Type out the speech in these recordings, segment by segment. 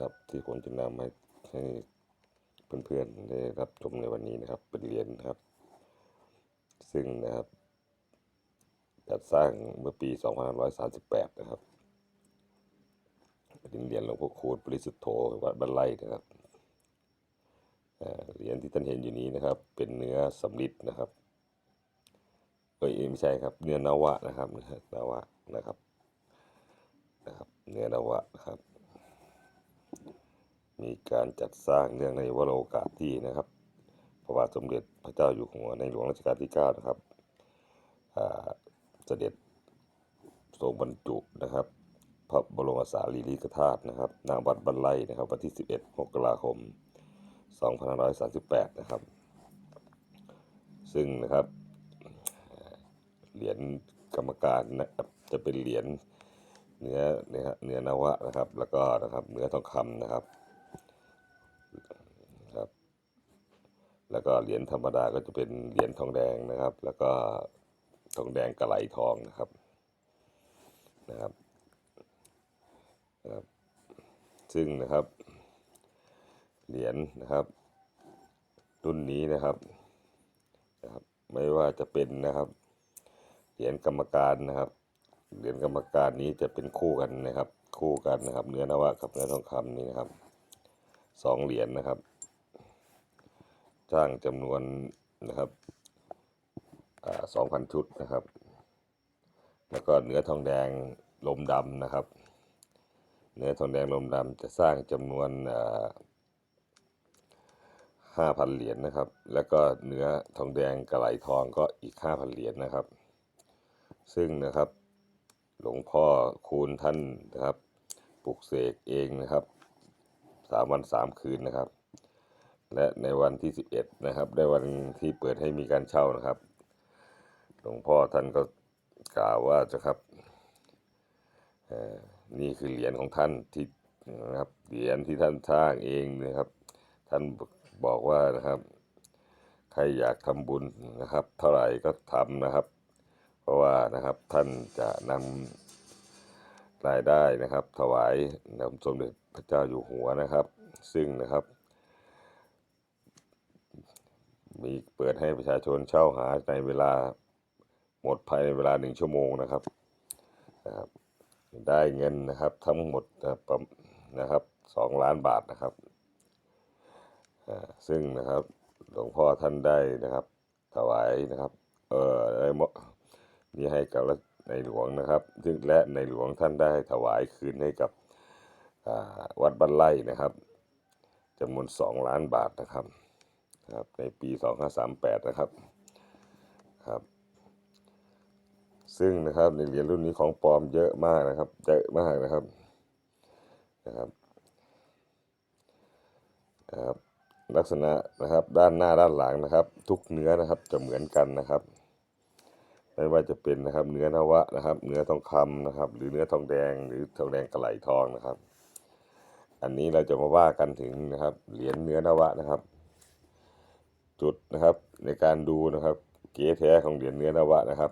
ครับที่ผมจะนำให้ให้เพื่อนๆได้รับชมในวันนี้นะครับ เป็นเหรียญนะครับ ซึ่งนะครับ จัดสร้างเมื่อปี 2538 นะครับเป็นเหรียญหลวงพ่อคูณปริสุทธโธวัดบ้านไร่นะครับเหรียญที่ท่านเห็นอยู่นี้นะครับ เป็นเนื้อสำริดนะครับเอ้ยไม่ใช่ครับ เนื้อนวะนะครับเนื้อนวะนะครับนะครับ เนื้อนวะนะครับ มีการจัดสร้างเนื่องในวโรกาสที่นะครับ พระบาทสมเด็จพระเจ้าอยู่หัวในหลวงรัชกาลที่ 9 นะครับเสด็จทรงบรรจุนะครับ พระบรมสารีริกธาตุนะครับณวัดบันไลนะครับ วันที่ 11 มกราคม 2538 นะครับ ซึ่งนะครับ เหรียญกรรมการนะครับจะเป็นเหรียญเนื้อเนื้อเนื้อนวะนะครับ แล้วก็นะครับเนื้อทองคำนะครับ แล้วก็เหรียญธรรมดาก็จะเป็นเหรียญทองแดงนะครับ แล้วก็ทองแดงกระไหลทองนะครับนะครับนะครับซึ่งนะครับเหรียญนะครับ รุ่นนี้นะครับนะครับไม่ว่าจะเป็นนะครับเหรียญกรรมการนะครับเหรียญกรรมการนี้จะเป็นคู่กันนะครับ คู่กันนะครับ เนื้อนวะกับเนื้อทองคำนี่นะครับสองเหรียญนะครับ สร้างจำนวนนะครับสองพันชุดนะครับ แล้วก็เนื้อทองแดงลมดำนะครับ เนื้อทองแดงลมดำจะสร้างจำนวนห้าพันเหรียญนะครับ แล้วก็เนื้อทองแดงกระไหลทองก็อีกห้าพันเหรียญนะครับ ซึ่งนะครับหลวงพ่อคูณท่านนะครับปลุกเสกเองนะครับสามวันสามคืนนะครับ และในวันที่ 11 นะครับ ได้วันที่เปิดให้มีการเช่านะครับ หลวงพ่อท่านก็กล่าวว่าจะครับนี่คือเหรียญของท่านที่นะครับเหรียญที่ท่านสร้างเองนะครับ ท่านบอกว่านะครับ ใครอยากทำบุญนะครับ เท่าไหร่ก็ทำนะครับ เพราะว่านะครับท่านจะนำรายได้นะครับ ถวายนำสมเด็จพระเจ้าอยู่หัวนะครับ ซึ่งนะครับ มีเปิดให้ประชาชนเช่าหาในเวลาหมดภายในเวลาหนึ่งชั่วโมงนะครับนะครับ ได้เงินนะครับทั้งหมดนะประนะครับสองล้านบาทนะครับ ซึ่งนะครับหลวงพ่อท่านได้นะครับ ถวายนะครับเออได้มนี่ให้กับในหลวงนะครับซึ่งและในหลวงท่านได้ถวายคืนให้กับวัดบ้านไร่นะครับจำนวนสองล้านบาทนะครับ ครับในปี 2538 นะครับครับ ซึ่งนะครับในเหรียญรุ่นนี้ของปลอมเยอะมากนะครับเยอะมากนะครับนะครับนะครับลักษณะนะครับด้านหน้าด้านหลังนะครับ ทุกเนื้อนะครับจะเหมือนกันนะครับไม่ว่าจะเป็นนะครับเนื้อนวะนะครับ เนื้อทองคำนะครับ หรือเนื้อทองแดงหรือทองแดงกระไหลทองนะครับ อันนี้เราจะมาว่ากันถึงนะครับเหรียญเนื้อนวะนะครับ จุดนะครับในการดูนะครับ เก๋แท้ของเหรียญเนื้อนวะนะครับ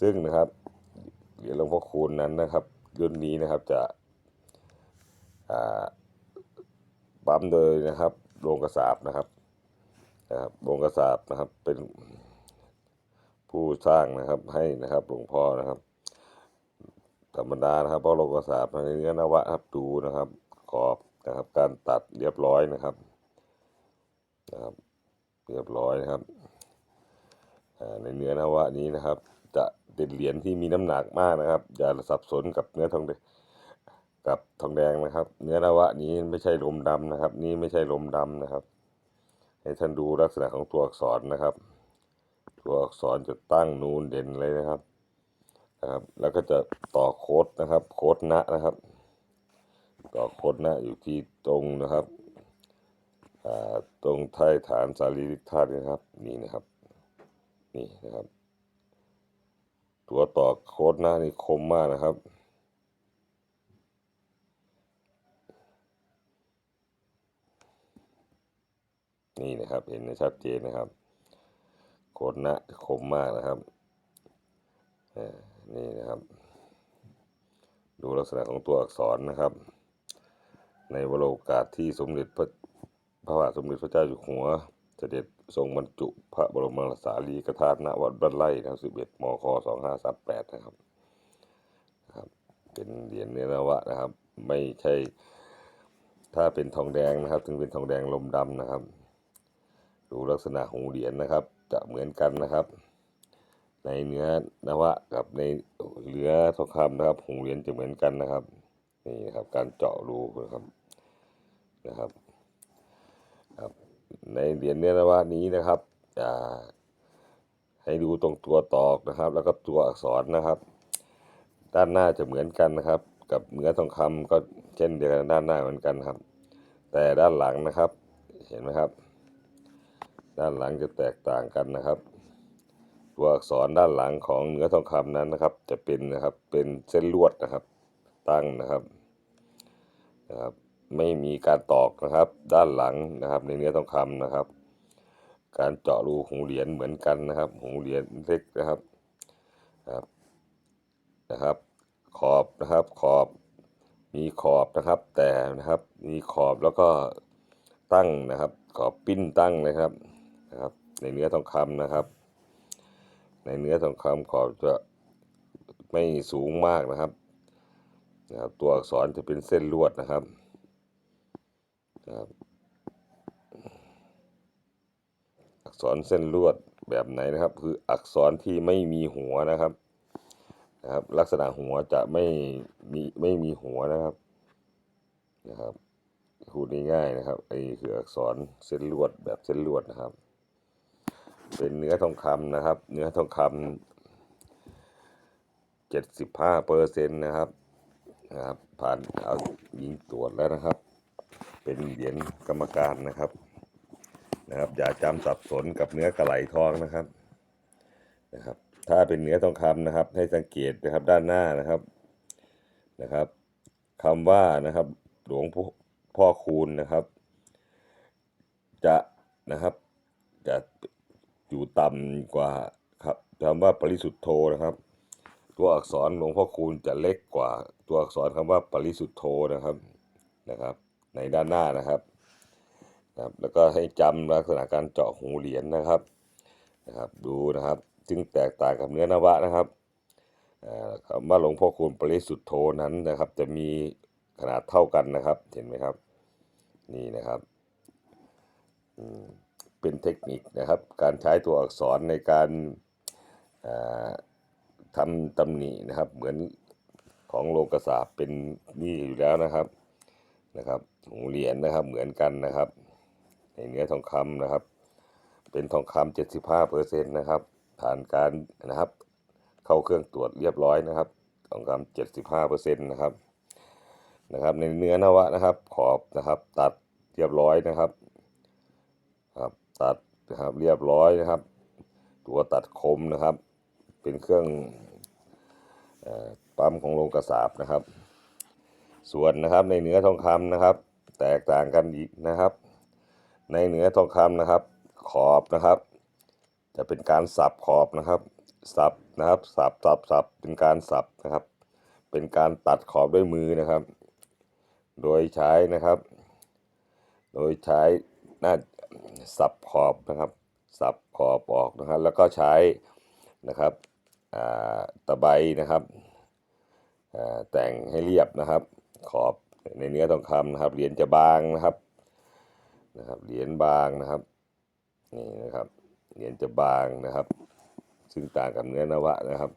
ซึ่งนะครับเหรียญหลวงพ่อคูณนั้นนะครับ รุ่นนี้นะครับจะปั๊มโดยนะครับโรงกระสาบนะครับนะครับโรงกระสาบนะครับเป็นผู้สร้างนะครับให้นะครับหลวงพ่อนะครับธรรมดานะครับเพราะโรงกระสาบในเนื้อนวะครับดูนะครับขอบนะครับการตัดเรียบร้อยนะครับนะครับ เรียบร้อยนะครับในเนื้อนวะนี้นะครับ จะเป็นเหรียญที่มีน้ำหนักมากนะครับ อย่าสับสนกับเนื้อทองแดงกับทองแดงนะครับ เนื้อนวะนี้ไม่ใช่ลมดำนะครับ นี่ไม่ใช่ลมดำนะครับ ให้ท่านดูลักษณะของตัวอักษรนะครับ ตัวอักษรจะตั้งนูนเด่นเลยนะครับนะครับ แล้วก็จะต่อโค้ดนะครับ โค้ดนะนะครับ ต่อโค้ดนะอยู่ที่ตรงนะครับ ตรงท้ายฐานสารีริกธาตุนะครับ นี่นะครับ นี่นะครับ ตัวต่อโค้ดหน้านี่คมมากนะครับนี่นะครับเห็นได้ชัดเจนนะครับโค้ดหน้าคมมากนะครับนี่นะครับ ดูลักษณะของตัวอักษรนะครับ ในวโรกาสที่สมเด็จพระ พระบาทสมเด็จพระเจ้าอยู่หัว เสด็จทรงบรรจุพระบรมสารีริกธาตุณวัดบ้านไร่นะครับ11มค2538นะครับนะครับ เป็นเหรียญเนื้อนวะนะครับ ไม่ใช่ ถ้าเป็นทองแดงนะครับ ถึงเป็นทองแดงลมดำนะครับ ดูลักษณะหูเหรียญนะครับ จะเหมือนกันนะครับ ในเนื้อนวะกับในเนื้อทองคำนะครับหูเหรียญจะเหมือนกันนะครับนี่นะครับการเจาะรูนะครับนะครับ ในเหรียญเนื้อนวะนี้นะครับให้ดูตรงตัวตอกนะครับ แล้วก็ตัวอักษรนะครับ ด้านหน้าจะเหมือนกันนะครับ กับเนื้อทองคำก็เช่นเดียวกันด้านหน้าเหมือนกันครับ แต่ด้านหลังนะครับ เห็นไหมครับ ด้านหลังจะแตกต่างกันนะครับ ตัวอักษรด้านหลังของเนื้อทองคำนั้นนะครับ จะเป็นนะครับเป็นเส้นลวดนะครับ ตั้งนะครับนะครับ ไม่มีการตอกนะครับ ด้านหลังนะครับ ในเนื้อทองคำนะครับ การเจาะรูหูเหรียญเหมือนกันนะครับหูเหรียญเล็กนะครับครับนะครับ ขอบนะครับขอบมีขอบนะครับ แต่นะครับมีขอบแล้วก็ตั้งนะครับ ขอบปิ้นตั้งนะครับนะครับ ในเนื้อทองคำนะครับ ในเนื้อทองคำขอบจะไม่สูงมากนะครับนะครับ ตัวอักษรจะเป็นเส้นลวดนะครับ นะครับ อักษรเส้นลวดแบบไหนนะครับ คืออักษรที่ไม่มีหัวนะครับนะครับ ลักษณะหัวจะไม่มีไม่มีหัวนะครับนะครับพูดง่ายๆนะครับไอ้คืออักษรเส้นลวดแบบเส้นลวดนะครับ เป็นเนื้อทองคำนะครับ เนื้อทองคำเจ็ดสิบห้าเปอร์เซ็นต์นะครับนะครับผ่านเอายิงตรวจแล้วนะครับ เป็นเหรียญกรรมการนะครับนะครับอย่าจำสับสนกับเนื้อกระไหลทองนะครับนะครับ ถ้าเป็นเนื้อทองคำนะครับ ให้สังเกตนะครับด้านหน้านะครับนะครับคำว่านะครับหลวงพ่อพ่อคูณนะครับ จะนะครับจะอยู่ต่ำกว่าครับคำว่าปริสุทธโธนะครับ ตัวอักษรหลวงพ่อคูณจะเล็กกว่าตัวอักษรคำว่าปริสุทธโธนะครับนะครับ ในด้านหน้านะครับนะครับ แล้วก็ให้จำลักษณะการเจาะหูเหรียญนะครับนะครับ ดูนะครับจึงแตกต่างกับเนื้อนวะนะครับอ่าคำว่าหลวงพ่อคูณปริสุทธโธนั้นนะครับ จะมีขนาดเท่ากันนะครับ เห็นไหมครับ นี่นะครับเป็นเทคนิคนะครับ การใช้ตัวอักษรในการาทำตำหนินะครับ เหมือนของโลกศาสเป็นนี่อยู่แล้วนะครับนะครับ หูเหรียญนะครับเหมือนกันนะครับในเนื้อทองคำนะครับ เป็นทองคำ75เปอร์เซ็นต์นะครับ ผ่านการนะครับ เข้าเครื่องตรวจเรียบร้อยนะครับ ทองคำ75เปอร์เซ็นต์นะครับนะครับ ในเนื้อนวะนะครับ ขอบนะครับ ตัดเรียบร้อยนะครับครับตัดนะครับเรียบร้อยนะครับ ตัวตัดคมนะครับ เป็นเครื่องปั๊มของโรงกระสาบนะครับ ส่วนนะครับในเนื้อทองคำนะครับ แตกต่างกันอีกนะครับ ในเหนือทองคำนะครับ ขอบนะครับ จะเป็นการสับขอบนะครับ สับนะครับสับสับสับเป็นการสับนะครับ เป็นการตัดขอบด้วยมือนะครับ โดยใช้นะครับ โดยใช้หน้าสับขอบนะครับ สับขอบออกนะครับ แล้วก็ใช้นะครับตะไบนะครับแต่งให้เรียบนะครับ ขอบ ในเนื้อทองคำนะครับ เหรียญจะบางนะครับนะครับ เหรียญบางนะครับนี่นะครับ เหรียญจะบางนะครับ ซึ่งต่างกับเนื้อนวะนะครับ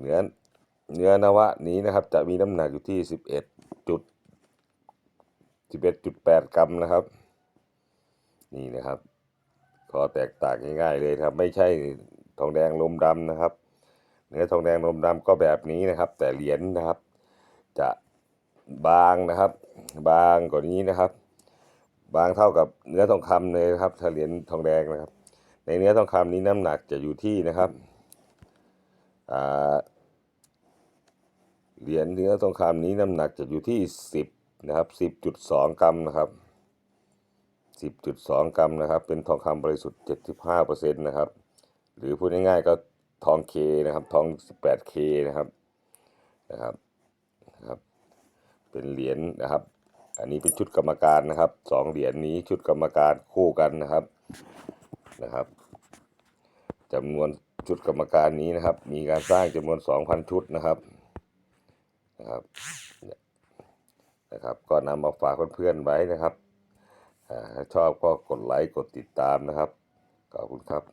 เนื้อเนื้อนวะนี้นะครับ จะมีน้ำหนักอยู่ที่11จุด11.8กรัมนะครับ นี่นะครับขอแตกต่างง่ายๆเลยครับ ไม่ใช่ทองแดงลมดำนะครับ เนื้อทองแดงลมดำก็แบบนี้นะครับ แต่เหรียญนะครับ จะ บางนะครับ บางกว่านี้นะครับ บางเท่ากับเนื้อทองคำเลยนะครับถ้าเหรียญทองแดงนะครับ ในเนื้อทองคำนี้น้ำหนักจะอยู่ที่นะครับเหรียญเนื้อทองคำนี้น้ำหนักจะอยู่ที่สิบนะครับสิบจุดสองกรัมนะครับสิบจุดสองกรัมนะครับ เป็นทองคำบริสุทธิ์เจ็ดสิบห้าเปอร์เซ็นต์นะครับ หรือพูดง่ายๆก็ทองเคนะครับ ทองสิบแปดเคนะครับนะครับนะครับ เป็นเหรียญนะครับ อันนี้เป็นชุดกรรมการนะครับสองเหรียญนี้ชุดกรรมการคู่กันนะครับนะครับจำนวนชุดกรรมการนี้นะครับ มีการสร้างจำนวน 2,000 ชุดนะครับนะครับนะครับ ก็นำมาฝากเพื่อนๆไว้นะครับถ้าชอบก็กดไลค์กดติดตามนะครับขอบคุณครับ